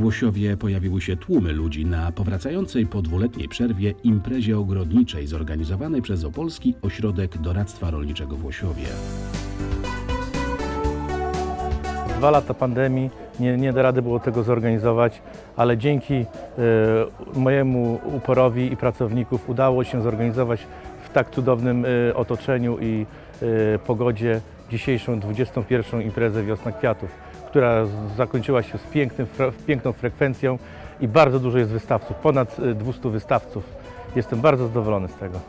Łosiowie pojawiły się tłumy ludzi na powracającej po dwuletniej przerwie imprezie ogrodniczej zorganizowanej przez Opolski Ośrodek Doradztwa Rolniczego w. Dwa lata pandemii, nie, nie da rady było tego zorganizować, ale dzięki e, mojemu uporowi i pracowników udało się zorganizować w tak cudownym e, otoczeniu i e, pogodzie dzisiejszą 21. imprezę Wiosna Kwiatów, która zakończyła się z pięknym, piękną frekwencją i bardzo dużo jest wystawców, ponad e, 200 wystawców. Jestem bardzo zadowolony z tego.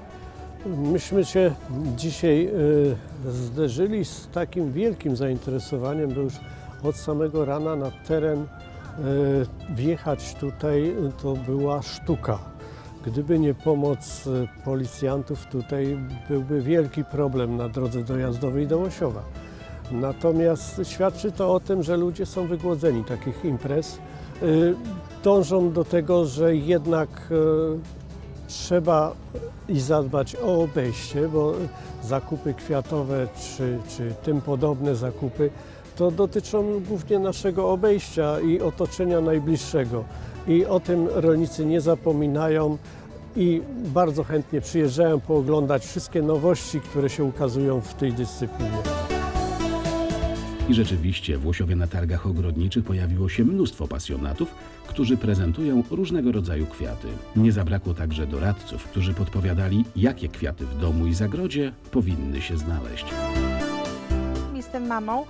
Myśmy się dzisiaj y, zderzyli z takim wielkim zainteresowaniem, bo już od samego rana na teren y, wjechać tutaj to była sztuka. Gdyby nie pomoc y, policjantów, tutaj byłby wielki problem na drodze dojazdowej do Łosiowa. Natomiast świadczy to o tym, że ludzie są wygłodzeni takich imprez. Y, Dążą do tego, że jednak y, trzeba i zadbać o obejście, bo zakupy kwiatowe czy, czy tym podobne zakupy to dotyczą głównie naszego obejścia i otoczenia najbliższego. I o tym rolnicy nie zapominają i bardzo chętnie przyjeżdżają pooglądać wszystkie nowości, które się ukazują w tej dyscyplinie. I rzeczywiście w Łosiowie na targach ogrodniczych pojawiło się mnóstwo pasjonatów, którzy prezentują różnego rodzaju kwiaty. Nie zabrakło także doradców, którzy podpowiadali, jakie kwiaty w domu i zagrodzie powinny się znaleźć. Jestem mamą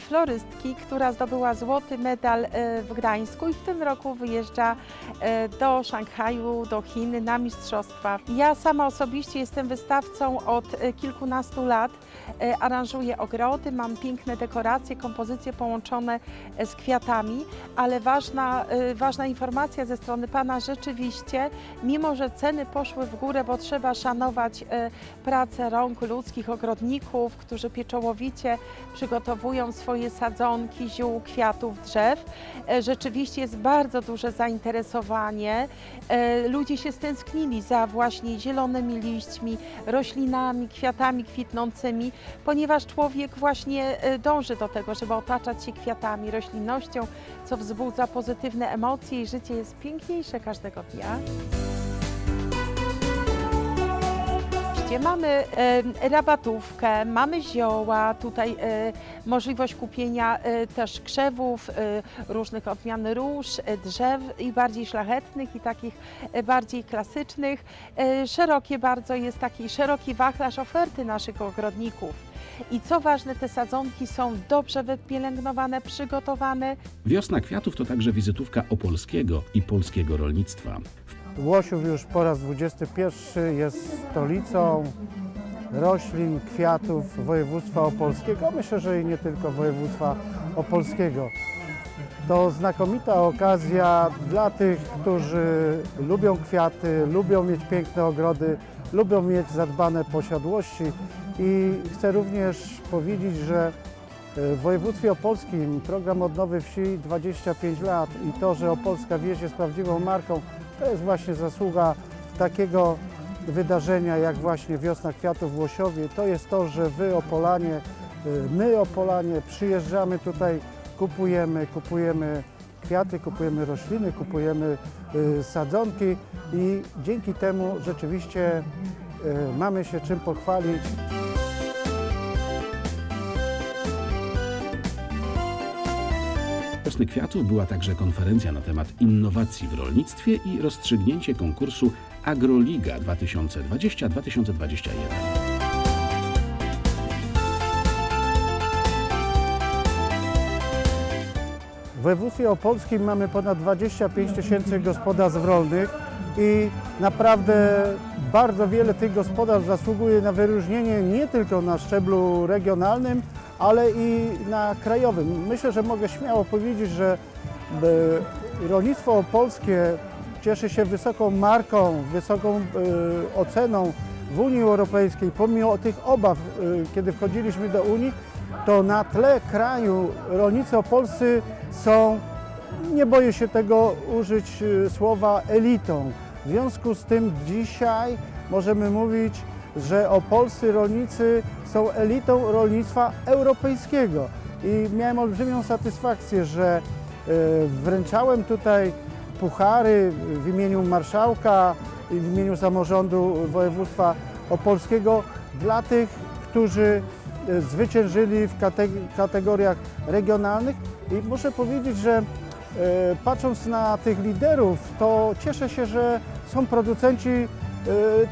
florystki, która zdobyła złoty medal e, w Gdańsku i w tym roku wyjeżdża e, do Szanghaju, do Chin na mistrzostwa. Ja sama osobiście jestem wystawcą od e, kilkunastu lat. E, Aranżuję ogrody, mam piękne dekoracje, kompozycje połączone e, z kwiatami, ale ważna, e, ważna informacja ze strony Pana rzeczywiście, mimo że ceny poszły w górę, bo trzeba szanować e, pracę rąk ludzkich ogrodników, którzy pieczołowicie przygotowują swoje sadzonki, ziół, kwiatów, drzew. E, Rzeczywiście jest bardzo duże zainteresowanie. E, Ludzie się stęsknili za właśnie zielonymi liśćmi, roślinami, kwiatami kwitnącymi, ponieważ człowiek właśnie e, dąży do tego, żeby otaczać się kwiatami, roślinnością, co wzbudza pozytywne emocje i życie jest piękniejsze każdego dnia. Mamy rabatówkę, mamy zioła, tutaj e, możliwość kupienia e, też krzewów, e, różnych odmian róż, drzew i bardziej szlachetnych i takich bardziej klasycznych. Szerokie bardzo jest taki szeroki wachlarz oferty naszych ogrodników. I co ważne, te sadzonki są dobrze wypielęgnowane, przygotowane. Wiosna kwiatów to także wizytówka opolskiego i polskiego rolnictwa. Łosiów już po raz 21 jest stolicą roślin, kwiatów województwa opolskiego, myślę, że i nie tylko województwa opolskiego. To znakomita okazja dla tych, którzy lubią kwiaty, lubią mieć piękne ogrody, lubią mieć zadbane posiadłości i chcę również powiedzieć, że w województwie opolskim program Odnowy Wsi 25 lat i to, że Opolska Wieś jest prawdziwą marką, to jest właśnie zasługa takiego wydarzenia jak właśnie Wiosna Kwiatów w Łosiowie. To jest to, że Wy Opolanie, y, my Opolanie przyjeżdżamy tutaj, kupujemy, kupujemy kwiaty, kupujemy rośliny, kupujemy y, sadzonki i dzięki temu rzeczywiście y, mamy się czym pochwalić. Wiosny Kwiatów była także konferencja na temat innowacji w rolnictwie i rozstrzygnięcie konkursu Agroliga 2020-2021. W województwie opolskim mamy ponad 25 tysięcy gospodarstw rolnych i naprawdę bardzo wiele tych gospodarstw zasługuje na wyróżnienie nie tylko na szczeblu regionalnym, ale i na krajowym. Myślę, że mogę śmiało powiedzieć, że e, rolnictwo opolskie cieszy się wysoką marką, wysoką e, oceną w Unii Europejskiej. Pomimo tych obaw, e, kiedy wchodziliśmy do Unii, to na tle kraju rolnicy opolscy są, nie boję się tego użyć słowa, elitą. W związku z tym dzisiaj możemy mówić, że opolscy rolnicy są elitą rolnictwa europejskiego. I miałem olbrzymią satysfakcję, że Wręczałem tutaj puchary w imieniu marszałka i w imieniu samorządu województwa opolskiego dla tych, którzy e, zwyciężyli w kate- kategoriach regionalnych i muszę powiedzieć, że e, patrząc na tych liderów, to cieszę się, że są producenci e,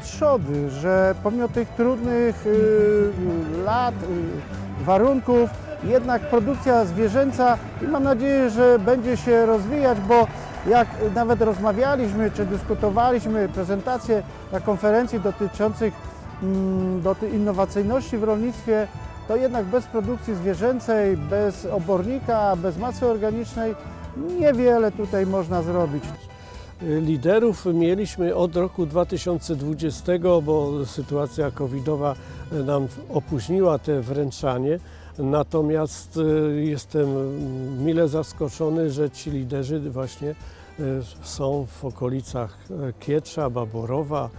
trzody, że pomimo tych trudnych e, lat, e, warunków, jednak produkcja zwierzęca i mam nadzieję, że będzie się rozwijać, bo jak nawet rozmawialiśmy czy dyskutowaliśmy prezentacje na konferencji dotyczących mm, do innowacyjności w rolnictwie, to jednak bez produkcji zwierzęcej, bez obornika, bez masy organicznej niewiele tutaj można zrobić. Liderów mieliśmy od roku 2020, bo sytuacja covidowa nam opóźniła te wręczanie. Natomiast e, jestem mile zaskoczony, że ci liderzy właśnie e, są w okolicach e, Kietrza, Baborowa.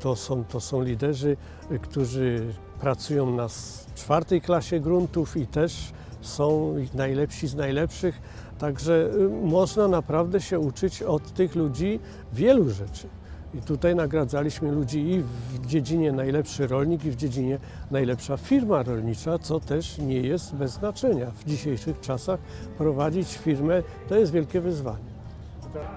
To są, to są liderzy, którzy pracują na czwartej klasie gruntów i też są najlepsi z najlepszych. Także y, można naprawdę się uczyć od tych ludzi wielu rzeczy. I tutaj nagradzaliśmy ludzi i w dziedzinie najlepszy rolnik, i w dziedzinie najlepsza firma rolnicza, co też nie jest bez znaczenia. W dzisiejszych czasach prowadzić firmę to jest wielkie wyzwanie.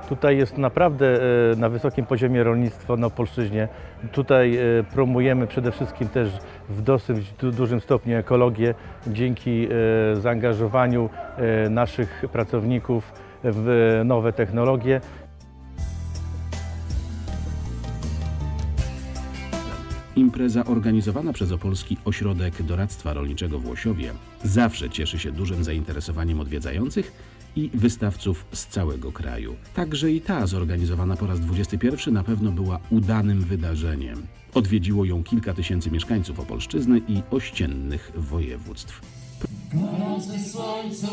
Tutaj jest naprawdę e, na wysokim poziomie rolnictwo na Opolszczyźnie. Tutaj e, promujemy przede wszystkim też w dosyć du- dużym stopniu ekologię dzięki e, zaangażowaniu naszych pracowników w nowe technologie. Impreza organizowana przez Opolski Ośrodek Doradztwa Rolniczego w Łosiowie zawsze cieszy się dużym zainteresowaniem odwiedzających i wystawców z całego kraju. Także i ta, zorganizowana po raz 21, na pewno była udanym wydarzeniem. Odwiedziło ją kilka tysięcy mieszkańców Opolszczyzny i ościennych województw. Gorące słońcu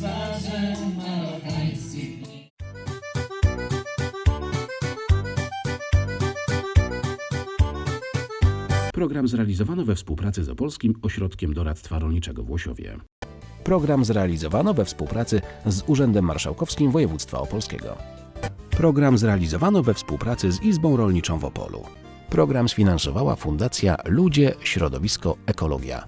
plażem marokańskich Program zrealizowano we współpracy z Opolskim Ośrodkiem Doradztwa Rolniczego w Łosiowie. Program zrealizowano we współpracy z Urzędem Marszałkowskim Województwa Opolskiego. Program zrealizowano we współpracy z Izbą Rolniczą w Opolu. Program sfinansowała Fundacja Ludzie, Środowisko, Ekologia.